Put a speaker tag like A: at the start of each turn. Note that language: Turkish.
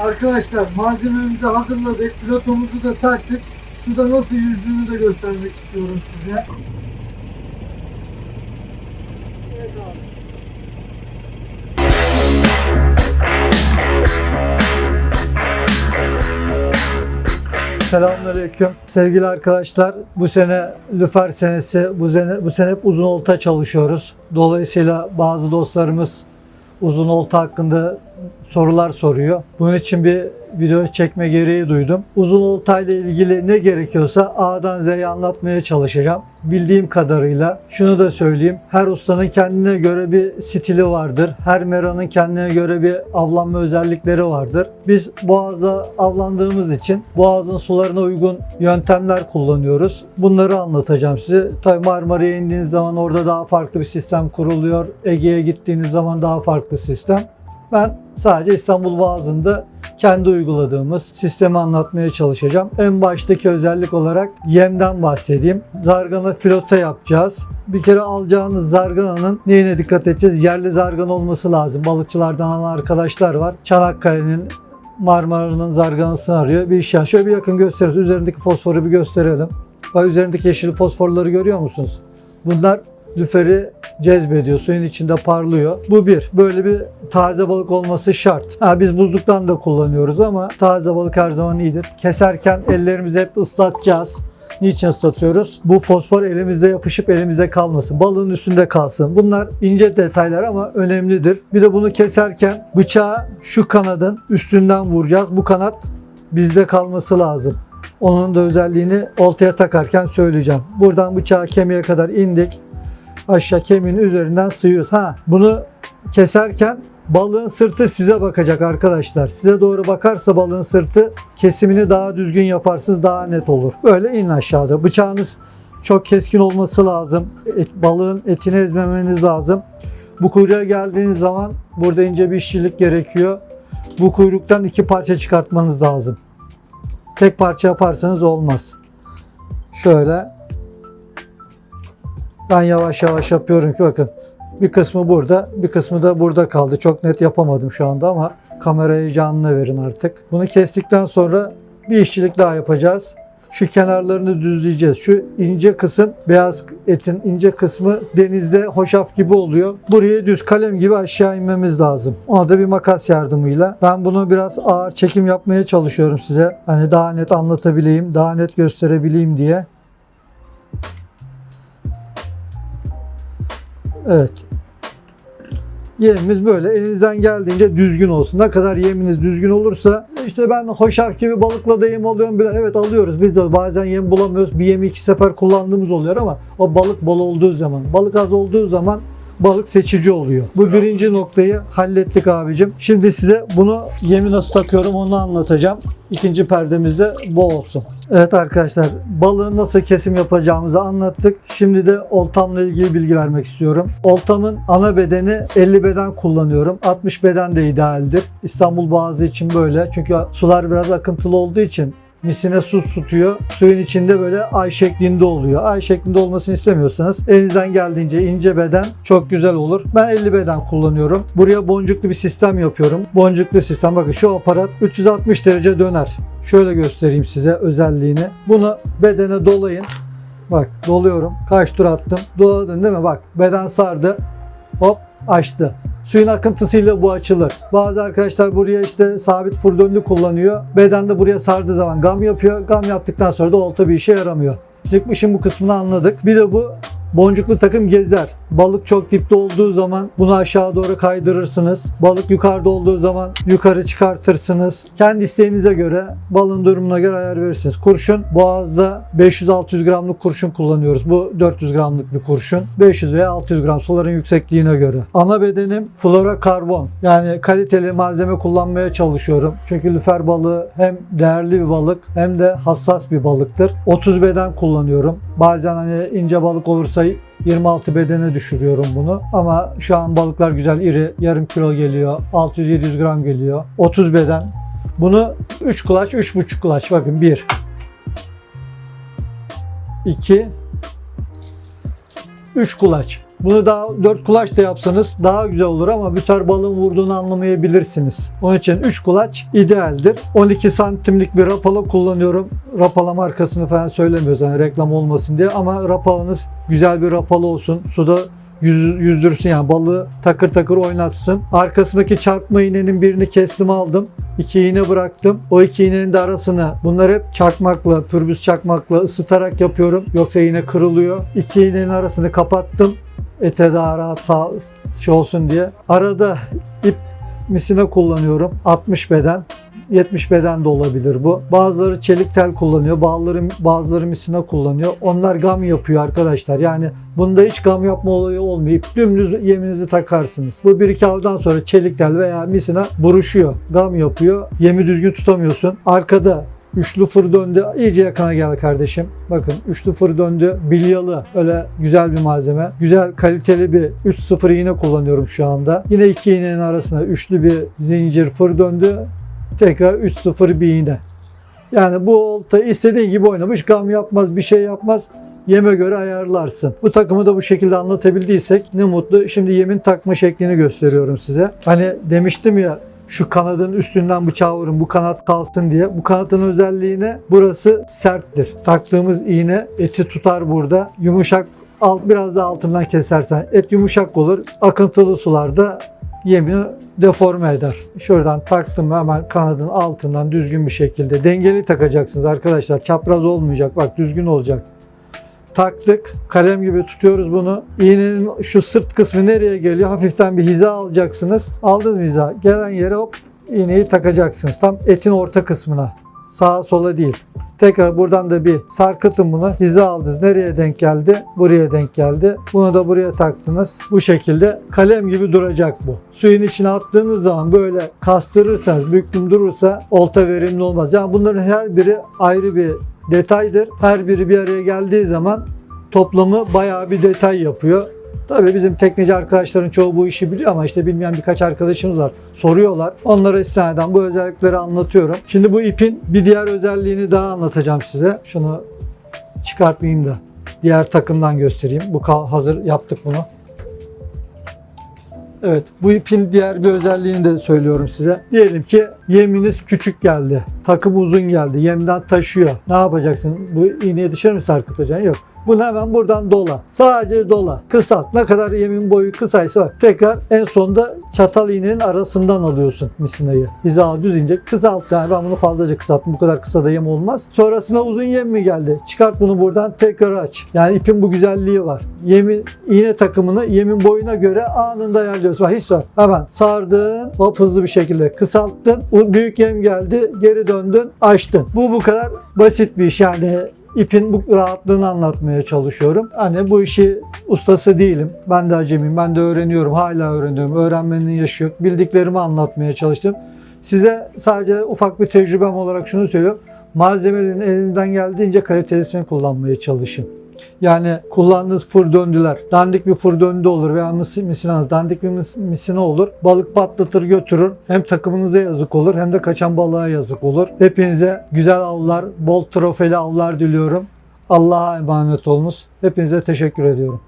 A: Arkadaşlar malzememizi hazırladık. Pilotomuzu da taktık. Suda nasıl yüzdüğünü de göstermek istiyorum size. Selamünaleyküm. Sevgili arkadaşlar, bu sene lüfer senesi, bu sene, bu sene hep uzun olta çalışıyoruz. Dolayısıyla bazı dostlarımız uzun olta hakkında sorular soruyor. Bunun için bir video çekme gereği duydum. Uzun olta ile ilgili ne gerekiyorsa A'dan Z'ye anlatmaya çalışacağım. Bildiğim kadarıyla şunu da söyleyeyim. Her ustanın kendine göre bir stili vardır. Her meranın kendine göre bir avlanma özellikleri vardır. Biz boğazda avlandığımız için boğazın sularına uygun yöntemler kullanıyoruz. Bunları anlatacağım size. Tabii Marmara'ya indiğiniz zaman orada daha farklı bir sistem kuruluyor. Ege'ye gittiğiniz zaman daha farklı sistem. Ben sadece İstanbul Boğazı'nda kendi uyguladığımız sistemi anlatmaya çalışacağım. En baştaki özellik olarak yemden bahsedeyim. Zargana filota yapacağız. Bir kere alacağınız zargananın neyine dikkat edeceğiz? Yerli zargan olması lazım. Balıkçılardan alan arkadaşlar var. Çanakkale'nin Marmara'nın zarganasını arıyor. Bir iş yani. Şöyle bir yakın gösteririz. Üzerindeki fosforu bir gösterelim. Bak üzerindeki yeşil fosforları görüyor musunuz? Bunlar lüferi cezbediyor. Suyun içinde parlıyor. Bu bir. Böyle bir taze balık olması şart. Ha, biz buzluktan da kullanıyoruz ama taze balık her zaman iyidir. Keserken ellerimizi hep ıslatacağız. Niçin ıslatıyoruz? Bu fosfor elimizde yapışıp elimizde kalmasın. Balığın üstünde kalsın. Bunlar ince detaylar ama önemlidir. Bir de bunu keserken bıçağı şu kanadın üstünden vuracağız. Bu kanat bizde kalması lazım. Onun da özelliğini oltaya takarken söyleyeceğim. Buradan bıçağı kemiğe kadar indik aşağı kemiğin üzerinden sıyıyoruz. Ha bunu keserken balığın sırtı size bakacak arkadaşlar. Size doğru bakarsa balığın sırtı kesimini daha düzgün yaparsınız daha net olur. Böyle in aşağıda. Bıçağınız çok keskin olması lazım. Et, balığın etini ezmemeniz lazım. Bu kuyruğa geldiğiniz zaman burada ince bir işçilik gerekiyor. Bu kuyruktan iki parça çıkartmanız lazım. Tek parça yaparsanız olmaz. Şöyle ben yavaş yavaş yapıyorum ki bakın bir kısmı burada bir kısmı da burada kaldı. Çok net yapamadım şu anda ama kamerayı canlı verin artık. Bunu kestikten sonra bir işçilik daha yapacağız. Şu kenarlarını düzleyeceğiz. Şu ince kısım beyaz etin ince kısmı denizde hoşaf gibi oluyor. Buraya düz kalem gibi aşağı inmemiz lazım. Ona da bir makas yardımıyla. Ben bunu biraz ağır çekim yapmaya çalışıyorum size. Hani daha net anlatabileyim, daha net gösterebileyim diye. Evet. Yemimiz böyle elinizden geldiğince düzgün olsun. Ne kadar yeminiz düzgün olursa işte ben hoşaf gibi balıkla da yem alıyorum bile. Evet alıyoruz. Biz de bazen yem bulamıyoruz. Bir yemi iki sefer kullandığımız oluyor ama o balık bol olduğu zaman. Balık az olduğu zaman balık seçici oluyor. Bu birinci noktayı hallettik abicim. Şimdi size bunu yemi nasıl takıyorum onu anlatacağım. İkinci perdemizde bu olsun. Evet arkadaşlar balığı nasıl kesim yapacağımızı anlattık. Şimdi de oltamla ilgili bilgi vermek istiyorum. Oltamın ana bedeni 50 beden kullanıyorum. 60 beden de idealdir. İstanbul Boğazı için böyle. Çünkü sular biraz akıntılı olduğu için misine su tutuyor. Suyun içinde böyle ay şeklinde oluyor. Ay şeklinde olmasını istemiyorsanız elinizden geldiğince ince beden çok güzel olur. Ben 50 beden kullanıyorum. Buraya boncuklu bir sistem yapıyorum. Boncuklu sistem bakın şu aparat 360 derece döner. Şöyle göstereyim size özelliğini. Bunu bedene dolayın. Bak doluyorum. Kaç tur attım. Doladın değil mi? Bak beden sardı. Hop açtı. Suyun akıntısıyla bu açılır. Bazı arkadaşlar buraya işte sabit furdönlü kullanıyor. Beden de buraya sardığı zaman gam yapıyor. Gam yaptıktan sonra da olta bir işe yaramıyor. İşte işin bu kısmını anladık. Bir de bu boncuklu takım gezer. Balık çok dipte olduğu zaman bunu aşağı doğru kaydırırsınız. Balık yukarıda olduğu zaman yukarı çıkartırsınız. Kendi isteğinize göre balın durumuna göre ayar verirsiniz. Kurşun boğazda 500-600 gramlık kurşun kullanıyoruz. Bu 400 gramlık bir kurşun. 500 veya 600 gram suların yüksekliğine göre. Ana bedenim flora karbon. Yani kaliteli malzeme kullanmaya çalışıyorum. Çünkü lüfer balığı hem değerli bir balık hem de hassas bir balıktır. 30 beden kullanıyorum. Bazen hani ince balık olursa 26 bedene düşürüyorum bunu. Ama şu an balıklar güzel iri. Yarım kilo geliyor. 600-700 gram geliyor. 30 beden. Bunu 3 kulaç, 3,5 kulaç. Bakın 1 2 3 kulaç. Bunu daha 4 kulaç da yapsanız daha güzel olur ama bir tür balığın vurduğunu anlamayabilirsiniz. Onun için 3 kulaç idealdir. 12 santimlik bir rapala kullanıyorum. Rapala markasını falan söylemiyoruz yani reklam olmasın diye ama rapalanız güzel bir rapalı olsun. Suda yüz, yüzdürsün yani balığı takır takır oynatsın. Arkasındaki çarpma iğnenin birini kestim aldım. İki iğne bıraktım. O iki iğnenin de arasını bunlar hep çakmakla, pürbüz çakmakla ısıtarak yapıyorum. Yoksa iğne kırılıyor. İki iğnenin arasını kapattım. Ete daha sağ, şey olsun diye. Arada ip misine kullanıyorum. 60 beden. 70 beden de olabilir bu. Bazıları çelik tel kullanıyor, bazıları bazıları misina kullanıyor. Onlar gam yapıyor arkadaşlar. Yani bunda hiç gam yapma olayı olmayıp dümdüz yeminizi takarsınız. Bu bir iki avdan sonra çelik tel veya misina buruşuyor. Gam yapıyor. Yemi düzgün tutamıyorsun. Arkada Üçlü fır döndü. İyice yakına gel kardeşim. Bakın üçlü fır döndü. Bilyalı. Öyle güzel bir malzeme. Güzel kaliteli bir 3-0 iğne kullanıyorum şu anda. Yine iki iğnenin arasına üçlü bir zincir fır döndü. Tekrar 3-0 bir iğne. Yani bu olta istediğin gibi oynamış. Gam yapmaz, bir şey yapmaz. Yeme göre ayarlarsın. Bu takımı da bu şekilde anlatabildiysek ne mutlu. Şimdi yemin takma şeklini gösteriyorum size. Hani demiştim ya şu kanadın üstünden bıçağı vurun bu kanat kalsın diye. Bu kanatın özelliği ne? Burası serttir. Taktığımız iğne eti tutar burada. Yumuşak alt biraz da altından kesersen et yumuşak olur. Akıntılı sularda yemini deforme eder. Şuradan taktım hemen kanadın altından düzgün bir şekilde dengeli takacaksınız arkadaşlar. Çapraz olmayacak. Bak düzgün olacak. Taktık. Kalem gibi tutuyoruz bunu. İğnenin şu sırt kısmı nereye geliyor? Hafiften bir hiza alacaksınız. Aldınız hiza? Gelen yere hop iğneyi takacaksınız. Tam etin orta kısmına. Sağa sola değil. Tekrar buradan da bir sarkıtın bunu. Hiza aldınız. Nereye denk geldi? Buraya denk geldi. Bunu da buraya taktınız. Bu şekilde kalem gibi duracak bu. Suyun içine attığınız zaman böyle kastırırsanız, büklüm durursa olta verimli olmaz. Yani bunların her biri ayrı bir detaydır. Her biri bir araya geldiği zaman toplamı bayağı bir detay yapıyor. Tabii bizim tekneci arkadaşların çoğu bu işi biliyor ama işte bilmeyen birkaç arkadaşımız var. Soruyorlar. Onlara istinaden bu özellikleri anlatıyorum. Şimdi bu ipin bir diğer özelliğini daha anlatacağım size. Şunu çıkartmayayım da diğer takımdan göstereyim. Bu hazır yaptık bunu. Evet, bu ipin diğer bir özelliğini de söylüyorum size. Diyelim ki yeminiz küçük geldi, takım uzun geldi, yemden taşıyor. Ne yapacaksın? Bu iğneyi dışarı mı sarkıtacaksın? Yok. Bunu hemen buradan dola. Sadece dola. Kısalt. Ne kadar yemin boyu kısaysa bak. Tekrar en sonda çatal iğnenin arasından alıyorsun misinayı. Hizalı düz ince. Kısalt. Yani ben bunu fazlaca kısalttım. Bu kadar kısa da yem olmaz. Sonrasında uzun yem mi geldi? Çıkart bunu buradan tekrar aç. Yani ipin bu güzelliği var. Yemin iğne takımını yemin boyuna göre anında ayarlıyorsun. Bak hiç sor. Hemen sardın. Hop hızlı bir şekilde kısalttın. Büyük yem geldi. Geri döndün. Açtın. Bu bu kadar basit bir iş. Yani ipin bu rahatlığını anlatmaya çalışıyorum. Hani bu işi ustası değilim. Ben de acemiyim. Ben de öğreniyorum. Hala öğreniyorum. Öğrenmenin yaşı yok. Bildiklerimi anlatmaya çalıştım. Size sadece ufak bir tecrübem olarak şunu söylüyorum. Malzemelerin elinden geldiğince kalitesini kullanmaya çalışın. Yani kullandığınız fır döndüler. Dandik bir fır döndü olur veya mis- misinanız dandik bir mis- misina olur. Balık patlatır götürür. Hem takımınıza yazık olur hem de kaçan balığa yazık olur. Hepinize güzel avlar, bol trofeli avlar diliyorum. Allah'a emanet olunuz. Hepinize teşekkür ediyorum.